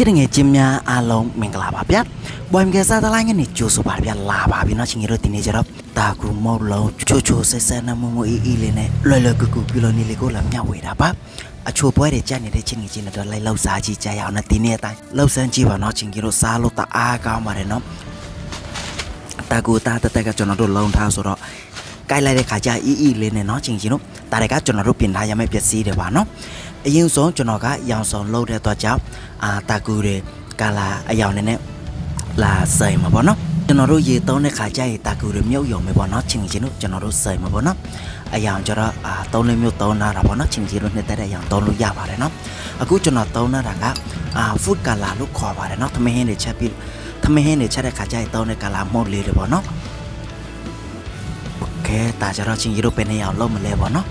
စ်တငယ်ချင်းများအားလုံးမင်္ဂလာပါဗျာဘွမ်ကစားသလိုင်းကနေကြိုးဆိုပါဗျာလာပါပြီเนาะချင်းကြီးတို့ဒီနေ့ကျတော့တာကူမောက်လုံးချိုချိုဆဲဆဲနမမအီအီလေးနဲ့လွယ်လွယ်ကူကူပြလို့နေလေးကိုလာမျှဝေတာပါအချိုပွဲတွေကြက်နေတဲ့ချင်းကြီးချင်းတို့လိုက်လောက်စားကြည့်ကြရအောင်နဲ့ဒီနေ့အတိုင်းလောက်ဆန်းကြည့်ပါเนาะချင်းကြီးတို့စားလို့တအားကောင်းပါတယ်เนาะတာကူတာတက်တက်ကကျွန်တော်တို့လုံထားဆိုတော့ ကိုက်လိုက်တဲ့ခါကျအီအီလေးနဲ့เนาะချင်းချင်းတို့ဒါတွေကကျွန်တော်တို့ပြင်ထားရမယ့်ပစ္စည်းတွေပါเนาะအရင်ဆုံးကျွန်တော်ကရောင်စုံလုပ်တဲ့အတွက်ကြောင့်အာတာကူတွေကလာအယောင်နဲ့ လာဆိုင်မှာပေါ့နော်ကျွန်တော်တို့ရေသုံးတဲ့ခါကျရင်တာကူတွေမြုပ်ယုံမယ်ပေါ့နော်ချင်းချင်းတို့ကျွန်တော်တို့ဆိုင်မှာပေါ့နော်အယောင်ကျတော့အာသုံးလေးမျိုးသုံးလာတာပေါ့နော်ချင်းချင်းတို့နှစ်သက်တဲ့အယောင်သုံးလို့ရပါတယ်နော်အခုကျွန်တော်သုံးလာတာကအာ food color လို့ခေါ်ပါတယ်နော်သမင်းဟင်းတွေချက်ပြီးသမင်းဟင်းတွေချက်တဲ့ခါကျရင်သုံးတဲ့ color မုတ်လေးတွေပေါ့နော်โอเ คဒါကျတော့ချင်းချင်းတို့ပဲနေအောင်လုပ်မလဲပေါ့နော်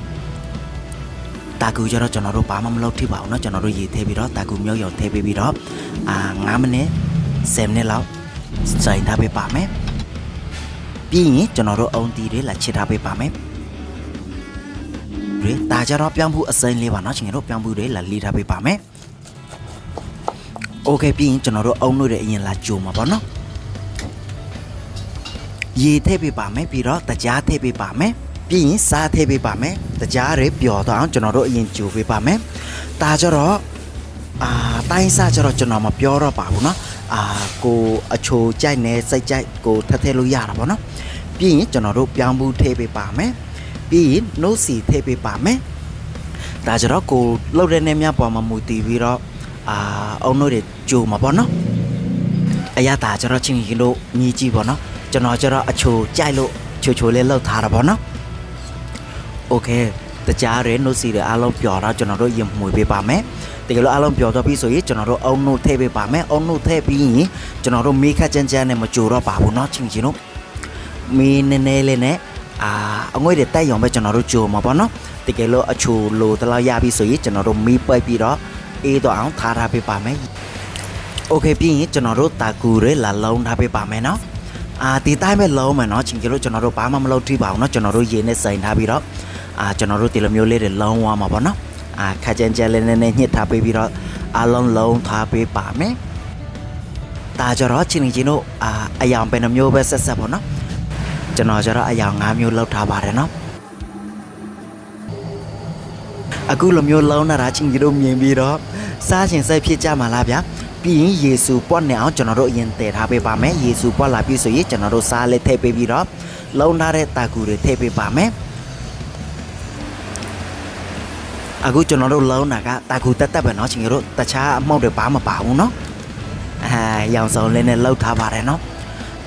တာကူကျတော့ကျွန်တော်တို့ဘာမှမလုပ်ထိပါဘူးเนาะကျွန်တော်တို့ရေသေးပြီးတော့တာကူမြုပ်ယုံသေးပြီးတော့အာ9မိနစ်10မိနစ်လောက်စိုင်ထားပေးပါမယ်ပြီးရင်ကျွန်တော်တို့အုံတီတွေလာချစ်ထားပေးပါမယ်ဒီတာကြတော့ပြောင်းဖို့အစိမ်းလေးပါเนาะကျွန်တော်တို့ပြောင်းဖို့တွေလာလီထားပေးပါမယ်โอเคပြီးရင်ကျွန်တော်တို့အုံလို့တဲ့အရင်လာကြိုမှာပေါ့နော် ရေထည့်ပေးပါမယ်ပြီးတော့တကြားထည့်ပေးပါမယ်ပြီးရင်စားထည့်ပေးပါမယ်တကြားတွေပျော်သွားအောင်ကျွန်တော်တို့အရင်ကြိုပေးပါမယ်ဒါကြတော့ အာတိုင်းစားကျတော့ကျွန်တော်မပြောတော့ပါဘူးเนาะအာကိုအချိုကြိုက်နေစိတ်ကြိုက်ကိုထပ်ထည့်လို့ရတာပေါ့နော်ပြီးရင်ကျွန်တော်တို့ပြောင်းဘူးထည့်ပေးပါမယ်ပြီးရင်နှုတ်စီထည့်ပေးပါမယ်ဒါကြတော့ကိုလှုပ်တဲ့နေမြပေါ်မှာမူတည်ပြီးတော့အာအုံတို့တွေကြိုမှာပေါ့နော်အရသာကျတော့ချင်းရင်တို့မြည်ကြည့်ပေါ့နော် ကျွန်တော်ကျတော့အချိုကြိုက်လို့ချိုချိုလေးလှုပ်ထားတာပေါ့နော်โอเคတကြားရဲနှုတ်စီတွေအားလုံးပျော်တော့ကျွန်တော်တို့ရင်မှွေပေးပါမယ် တကယ်လို့အားလုံးပြောတော့ပြီဆိုရင်ကျွန်တော်တို့အုံနုထည့်ပေးပါမယ်အုံနုထည့်ပြီးရင်ကျွန်တော်တို့မေးခတ်ကြမ်းကြမ်းနဲ့မကြိုတော့ပါဘူးเนาะချင်းချင်းတို့မေးနည်းနည်းလေးနဲ့အာအငွေ့တွေတက်ရောင်ပဲကျွန်တော်တို့ကြိုမှာပေါ့နော်တကယ်လို့အချိုလိုတလောက်ရပြီဆိုရင်ကျွန်တော်တို့မေးပိတ်ပြီးတော့အေးတော့အောင်ထားထားပေးပါမယ်โอเคပြီးရင်ကျွန်တော်တို့တာကူတွေလာလုံးထားပေးပါမယ်เนาะ အာဒီတိုင်းပဲလုံးမယ်เนาะချင်းချင်းတို့ကျွန်တော်တို့ဘာမှမလုပ်ထိပါဘူးเนาะကျွန်တော်တို့ရေနဲ့စိုင်ထားပြီးတော့အာကျွန်တော်တို့ဒီလိုမျိုးလေးတွေလုံးသွားမှာပေါ့နော် အာခါကြမ်းကြမ်းလေးနဲ့ညှစ်ထားပေးပြီးတော့အလုံးလုံးထားပေးပါမယ်။ဒါကြတော့ချင်းချင်းတို့အာအယောင်ပဲနှမျိုးပဲဆက်ဆက်ပေါ့နော်။ကျွန်တော်ကြတော့အယောင်၅မျိုးလောက်ထားပါတယ်နော်။အခုလိုမျိုးလုံးလာတာချင်းချင်းတို့မြင်ပြီးတော့စားချင်စိတ်ဖြစ်ကြမှာလားဗျာ။ ပြီးရင်ယေရှုပွတ်နေအောင်ကျွန်တော်တို့အရင်တည်ထားပေးပါမယ်။ယေရှုပွတ်လာပြီဆိုရင်ကျွန်တော်တို့စားလေးထည့်ပေးပြီးတော့လုံးထားတဲ့တာကူတွေထည့်ပေးပါမယ်။ အခုကျွန်တော်တို့လုံးတာကတာကူတက်တက်ပဲเนาะချင်းတို့တခြားအမောက်တွေဘာမှမပါဘူးเนาะအဲရောင်စုံလေးနဲ့လှုပ်ထားပါတယ်เนาะ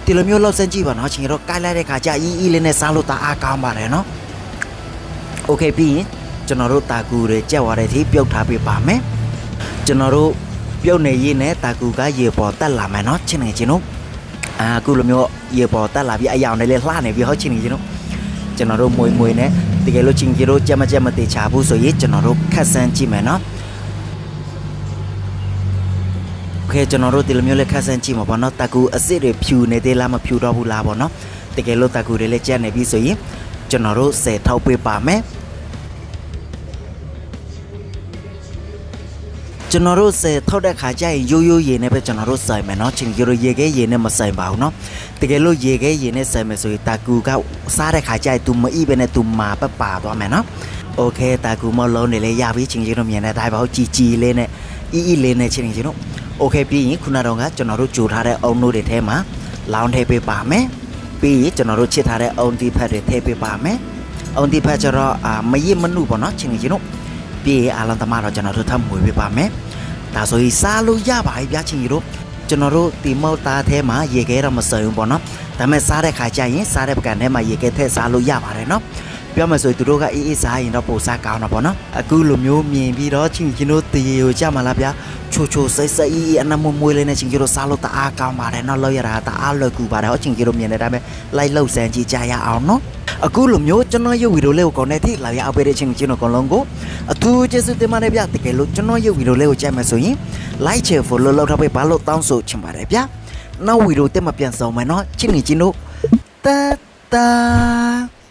ဒီလိုမျိုးလှုပ်စမ်းကြည့်ပါเนาะချင်းတို့ကိုက်လိုက်တဲ့ခါကျအီးအီးလေးနဲ့စားလို့တအားကောင်းပါတယ်เนาะโอเคပြီးရင်ကျွန်တော်တို့တာကူတွေကြက်သွားတဲ့အထိပြုတ်ထားပေးပါမယ်ကျွန်တော်တို့ ပြုတ်နေရင်းနဲ့တာကူကရေပေါ်တက်လာမယ်နော်ချင်းနေချင်းတို့အာအခုလိုမျိုးရေပေါ်တက်လာပြီးအယောင်နဲ့လည်းလှနေပြီးဟောချင်းနေချင်းတို့ကျွန်တော်တို့မွေမွေနဲ့တကယ်လို့ချင်းကြီးတို့ကြက်မကြက်မတေချာဘူးဆိုရင်ကျွန်တော်တို့ခက်ဆန်းကြည့်မယ်နော်ခဲကျွန်တော်တို့ဒီလိုမျိုးလက်ခက်ဆန်းကြည့်မှာပေါ့နော်တကူအစ်စ်တွေဖြူနေသေးလားမဖြူတော့ဘူးလားပေါ့နော်တကယ်လို့တကူတွေလည်းကြက်နေပြီဆိုရင်ကျွန်တော်တို့ဆယ်ထောက်ပေးပါမယ် ကျွန်တော်တို့10ထောက်တဲ့ခါကျရင်ရိုးရိုးရေနဲ့ပဲကျွန်တော်တို့စိုင်မယ်เนาะချင်းကြီးတို့ရေခဲရေနဲ့မစိုင်ပါဘူးเนาะတကယ်လို့ရေခဲရေနဲ့စိုင်မယ်ဆိုရင်တာကူကစားတဲ့ခါကျရင် तू မအိပဲနဲ့ तू မာပက်ပါသွားမယ်เนาะโอเคတာကူမလုံးနေလေရပြီချင်းကြီးတို့မြင်တဲ့အတိုင်းပါကြည်ကြည်လေးနဲ့အီအီလေးနဲ့ချင်းကြီးတို့โอเคပြီးရင်ခုနတော့ကကျွန်တော်တို့ကြိုထားတဲ့အုံတို့တွေထဲမှာလောင်းထည့်ပေးပါမယ်ပြီးရင်ကျွန်တော်တို့ချစ်ထားတဲ့အုံတီဖက်တွေထည့်ပေးပါမယ်အုံတီဖက်ကျတော့အာမရစ်မနုပေါ့เนาะချင်းကြီးတို့ ပြေးအားလုံးသမားတော့ကျွန်တော်တို့ထပ်မွေပေးပါမယ်။ဒါဆိုရင်စားလို့ရပါပြီဗျာချင်းကြီးတို့ကျွန်တော်တို့ဒီမောက်သားထဲမှာရေခဲတော့မစုံဘူးပေါ့နော်။ဒါပေမဲ့စားတဲ့ခါကျရင်စားတဲ့ပကံထဲမှာရေခဲထည့်စားလို့ရပါတယ်နော်။ပြောမှဆိုရင်သူတို့ကအေးအေးစားရင်တော့ပိုစားကောင်းတာပေါ့နော်။အခုလိုမျိုးမြင်ပြီးတော့ချင်းချင်းတို့တရေကိုကြမှာလားဗျာ။ ချိုချိုစိတ်စိတ်အေးအေးအနမမွေးလေးနဲ့ချင်းကြီးတို့စားလို့တအားကောင်းပါတယ်နော်။လောက်ရတာတအားလွယ်ကူပါတယ်ဟောချင်းကြီးတို့မြင်တဲ့အတိုင်းပဲလိုက်လှုပ်ဆန်းကြည့်ကြရအောင်နော်။အခုလိုမျိုးကျွန်တော်ရုပ်ဗီဒီယိုလေးကိုကောင်းတဲ့ထိလာရအောင်ပေးတဲ့ချင်းချင်းတို့အကုန်လုံးကိုအထူးကျေးဇူးတင်ပါတယ်ဗျတကယ်လို့ကျွန်တော်ရုပ်ဗီဒီယိုလေးကိုကြိုက်မယ်ဆိုရင် like share follow လုပ်ထားပေးဘာလို့တောင်းဆိုချင်ပါတယ်ဗျနောက်ဗီဒီယိုတက်မပြန်ဆောင်မယ်နော်ချင်းနေချင်းတို့တတာ